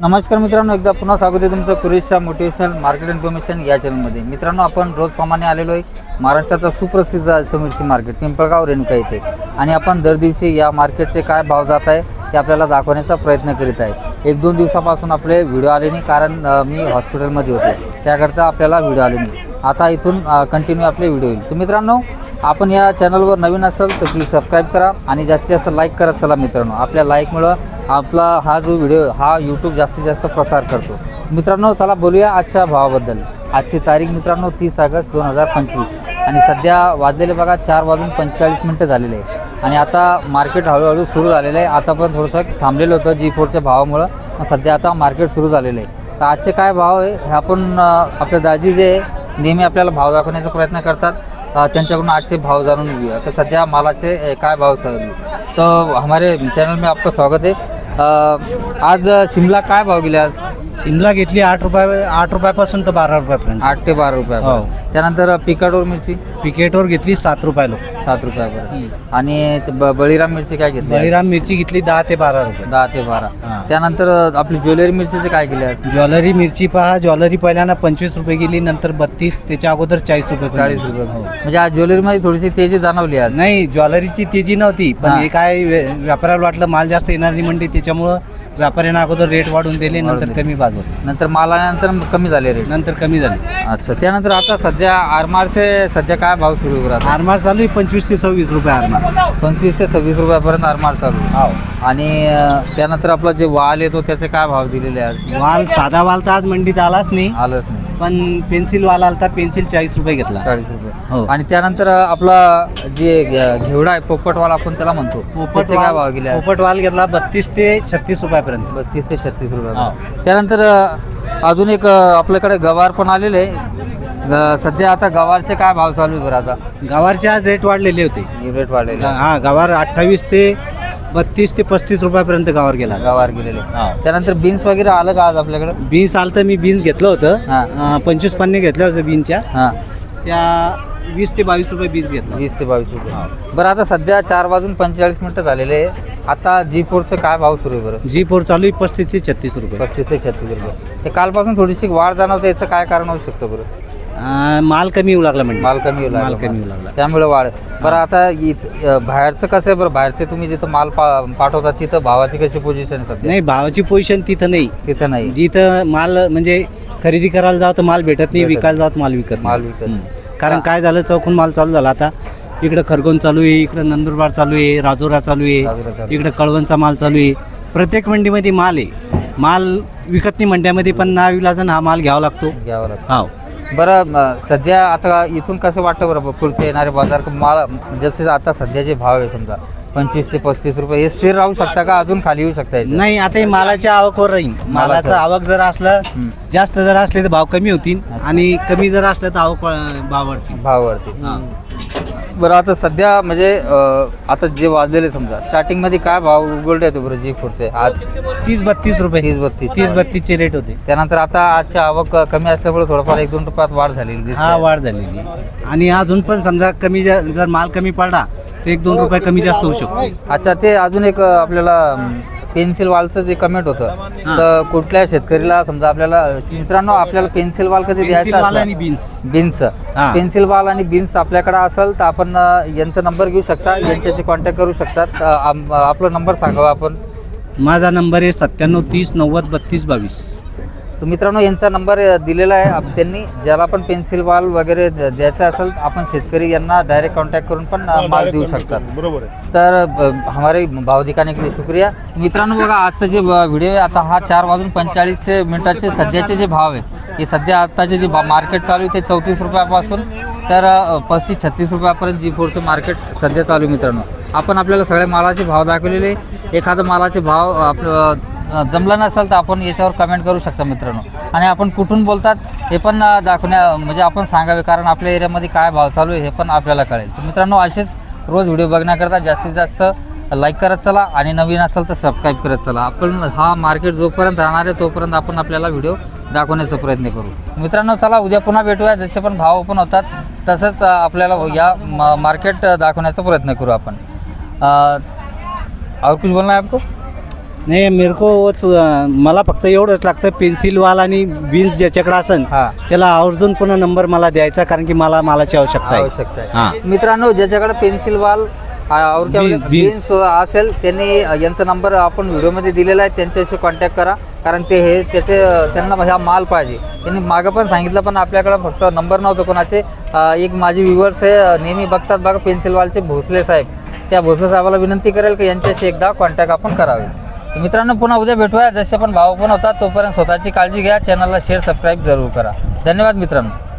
नमस्कार मित्रांनो एकदा पुन्हा स्वागत आहे तुमचं कुरेशच्या मोटिवेशनल मार्केट इन्फॉर्मेशन या चॅनलमध्ये मित्रांनो आपण रोजप्रमाणे आलेलो आहे महाराष्ट्राचा सुप्रसिद्ध समिरशी मार्केट पिंपळगाव रेणुका येथे आणि आपण दर दिवशी या मार्केटचे काय भाव जात आहे ते आपल्याला दाखवण्याचा प्रयत्न करीत आहे. एक दोन दिवसापासून आपले व्हिडिओ आले नाही कारण मी हॉस्पिटलमध्ये होते. त्याकरता आपल्याला व्हिडिओ आले नाही. आता इथून कंटिन्यू आपले व्हिडिओ येईल. तर मित्रांनो आपण या चॅनलवर नवीन असाल तर प्लीज सबस्क्राईब करा आणि जास्तीत जास्त लाईक करत चला मित्रांनो आपल्या लाईकमुळं आपला हा जो व्हिडिओ हा यूट्यूब जास्तीत जास्त प्रसार करतो. मित्रांनो चला बोलूया आजच्या भावाबद्दल. आजची तारीख मित्रांनो तीस ऑगस्ट दोन हजार पंचवीस. आणि सध्या वाजलेले बघा चार वाजून पंचेचाळीस मिनटं झालेले आहे आणि आता मार्केट हळूहळू सुरू झालेलं आहे. आता पण थोडंसं थांबलेलं होतं जी फोरच्या भावामुळं मग सध्या आता मार्केट सुरू झालेलं आहे. तर आजचे काय भाव आहे हे आपण आपले दाजी जे आहे, नेहमी आपल्याला भाव दाखवण्याचा प्रयत्न करतात. त्यांच्याकडून आजचे भाव जाणून घेऊया. तर सध्या मालाचे काय भाव चालू तर हमारे चॅनल में आपका स्वागत आहे आज शिमला काय भाव गेले आज? शिमला घेतली आठ रुपये आठ रुपयापासून तर बारा रुपयापर्यंत आठ ते बारा रुपया हो. त्यानंतर पिकाडोर मिरची पिकेटवर घेतली सात रुपयाला सात रुपयापर्यंत आणि ते ब- बळीराम मिरची काय घेतली? बळीराम मिरची घेतली दहा ते बारा रुपये दहा ते बारा हा. त्यानंतर आपली ज्वेलरी मिरचीचे काय केले आज ज्वेलरी मिरची पहा ज्वेलरी पहिल्यांदा पंचवीस रुपये गेली नंतर बत्तीस त्याच्या अगोदर चाळीस रुपये पर्यंत. चाळीस रुपये हो. म्हणजे आज ज्वेलरीमध्ये थोडीशी तेजी जाणवली आज नाही ज्वेलरीची तेजी नव्हती पण हा. हे काय व्य- व्यापाऱ्याला वाटलं माल जास्त येणार नाही म्हणजे त्याच्यामुळं व्यापाऱ्यानं अगोदर रेट वाढून दिले नंतर. कमी बाजूला नंतर माल आल्यानंतर कमी झाले रेट नंतर कमी झाले. अच्छा त्यानंतर आता सध्या आरमारचे सध्या काय भाव सुरू आता आरमार चालू आहे पंचवीस ते सव्वीस रुपये आरमार. पंचवीस ते सव्वीस रुपयापर्यंत आरमार चालू आहे. हो. आणि अं, त्यानंतर आपला जे वाल येतो त्याचे काय भाव दिलेले आहे आज वाल साधा वाल तर आज मंडीत आलाच नाही. आलंच नाही. पण पेन्सिल वाल आलता पेन्सिल चाळीस रुपये घेतला चाळीस रुपये हो. आणि त्यानंतर आपला जे घे- घेवडा आहे पोपटवाला आपण त्याला म्हणतो त्याचे काय भाव गेले आज? पोपट वाल घेतला बत्तीस ते छत्तीस रुपयापर्यंत बत्तीस ते छत्तीस रुपये हा. त्यानंतर अं, अजून एक अं, आपल्याकडे गवार पण आलेले आहे सध्या आता गवारचे काय भाव चालू आहे बरं आता गवारचे आज रेट वाढलेले होते रेट वाढलेले. हा गवार अठ्ठावीस ते बत्तीस ते पस्तीस रुपयापर्यंत गवार गेला. गवार गेलेले. हा. त्यानंतर बीन्स वगैरे आलं का आज आपल्याकडे? बीन्स आलं तर मी बीन्स घेतलं होतं. हा. अं, पंचवीस पन्ने घेतल्या होत्या बीनच्या हां. त्या वीस ते बावीस रुपये बीन्स घेतला. वीस ते बावीस रुपये. बरं आता सध्या चार वाजून पंचेचाळीस मिनटं झालेले आहे. आता जी फोरचं काय भाव सुरू आहे बरं? जी फोर चालू आहे पस्तीस ते छत्तीस रुपये. पस्तीस ते छत्तीस रुपये. हे कालपासून थोडीशी वाढ जाणवते याचं काय कारण होऊ शकतं बरं? माल कमी येऊ लागला म्हणजे. माल कमी येऊ लागला माल कमी येऊ लागला. त्यामुळे वाढ. बरं आता इत- अ, बाहेरचं कसं आहे बरं? बाहेरचे तुम्ही जिथं माल पा पाठवता तिथं भावाची कशी पोझिशन सध्या? नाही भावाची पोझिशन तिथं नाही. तिथं नाही. जिथं माल म्हणजे खरेदी करायला जावं तर माल भेटत नाही भेटत विकायला जावं तर माल विकत नाही. माल विकत हम्म. नाही. कारण. काय झालं? चौकून माल चालू झाला. आता इकडं खरगोन चालू आहे इकडं नंदुरबार चालू आहे राजोरा चालू राजुरा आहे चालू आहे. इकडं कळवणचा माल चालू आहे. प्रत्येक मंडीमध्ये माल आहे. माल विकत नाही मंड्यामध्ये पण ना विलाजन हा माल घ्यावा लागतो. घ्यावं लागतं. हा बरं म, सध्या आता इथून कसं वाटतं बरं पुढचे येणारे बाजार माल जसे आता सध्या जे भाव आहे समजा पंचवीस ते पस्तीस रुपये हे स्थिर राहू शकता का अजून खाली येऊ शकता याचे? नाही आता हे मालाच्या आवकवर राहील मालाचं आवक जर असलं हम्म. जास्त जर असले तर भाव कमी होतील. आणि कमी जर असलं तर आवक भाव वाढतील भाव वाढते हा. बरं आता सध्या म्हणजे आता जे वाजलेले समजा स्टार्टिंगमध्ये काय भाव उघडले होते बरं जी फूडचे आज? तीस बत्तीस रुपये. तीस बत्तीस. तीस बत्तीसचे रेट होते. त्यानंतर आता आजची आवक कमी असल्यामुळे थोडंफार एक दोन रुपयात वाढ झालेली दिसते. हा वाढ झालेली. आणि अजून पण समजा कमी जा- जर माल कमी पडला तर एक दोन रुपये कमी जास्त होऊ शकतो. अच्छा ते अजून एक अ, आपल्याला पेन्सिल वालचं जे कमेंट होतं. तर कुठल्या शेतकरीला समजा आपल्याला मित्रांनो आपल्याला पेन्सिल वाल कधी द्यायचा बीन्स बीन्स. पेन्सिल वाल आणि बीन्स आपल्याकडे असेल तर आपण यांचा नंबर घेऊ शकता. यांच्याशी कॉन्टॅक्ट करू शकतात आपला नंबर सांगावा आपण. माझा नंबर आहे सत्त्याण्णव तीस नव्वद बत्तीस बावीस. तर मित्रांनो यांचा नंबर दिलेला आहे. त्यांनी ज्याला पण पेन्सिल वाल वगैरे द्यायचा असेल आपण शेतकरी यांना डायरेक्ट कॉन्टॅक्ट करून पण अ, माल देऊ शकतात. बरोबर तर हमारे भाव दिखाने के लिए शुक्रिया. मित्रांनो बघा आजचं जे व्हिडिओ आहे आता हा चार वाजून पंचेचाळीसचे मिनिटाचे सध्याचे जे भाव आहे हे सध्या आत्ताचे जे मार्केट चालू आहे ते चौतीस रुपयापासून तर पस्तीस छत्तीस रुपयापर्यंत जी फोरचं मार्केट सध्या चालू आहे मित्रांनो. आपण आपल्याला सगळ्या मालाचे भाव दाखवलेले एखादं मालाचे भाव आपलं जमलं नसेल तर आपण याच्यावर कमेंट करू शकता मित्रांनो. आणि आपण कुठून बोलतात हे पण दाखवण्या म्हणजे आपण सांगावे कारण आपल्या एरियामध्ये काय भाव चालू आहे हे पण आपल्याला कळेल. तर मित्रांनो असेच रोज व्हिडिओ बघण्याकरता जास्तीत जास्त लाईक करत चला आणि नवीन असेल तर सबस्क्राईब करत चला. आपण हा मार्केट जोपर्यंत राहणार आहे तोपर्यंत आपण आपल्याला व्हिडिओ दाखवण्याचा प्रयत्न करू. मित्रांनो चला उद्या पुन्हा भेटूया. जसे पण भाव ओपन होतात तसंच आपल्याला या म- मार्केट दाखवण्याचा प्रयत्न करू आपण. और कुछ बोलना है आपको? नाही मेरे को मला फक्त एवढंच लागतं पेन्सिलवाल आणि बीन्स ज्याच्याकडे असन हा. त्याला आवर्जून पुन्हा नंबर मला द्यायचा कारण की मला मालाची आवश्यकता आहे. आवश्यकता हा. आहे मित्रांनो ज्याच्याकडे पेन्सिल वाल Beans- बीन्स असेल त्यांनी यांचा नंबर आपण व्हिडिओमध्ये दिलेला आहे त्यांच्याशी कॉन्टॅक्ट करा कारण ते हे त्याचे त्यांना ह्या माल पाहिजे. त्यांनी मागं पण सांगितलं पण आपल्याकडे फक्त नंबर नव्हतं कोणाचे. अं, एक माझे व्ह्युअर्स आहे नेहमी बघतात बघा पेन्सिलवालचे भोसले साहेब. त्या भोसले साहेबाला विनंती करेल की यांच्याशी एकदा कॉन्टॅक्ट आपण करावे. मित्रांनो पुन्हा उद्या भेटूया. जसे पण भाव पण होता तोपर्यंत स्वतःची काळजी घ्या. चॅनलला शेअर सबस्क्राईब जरूर करा. धन्यवाद मित्रांनो.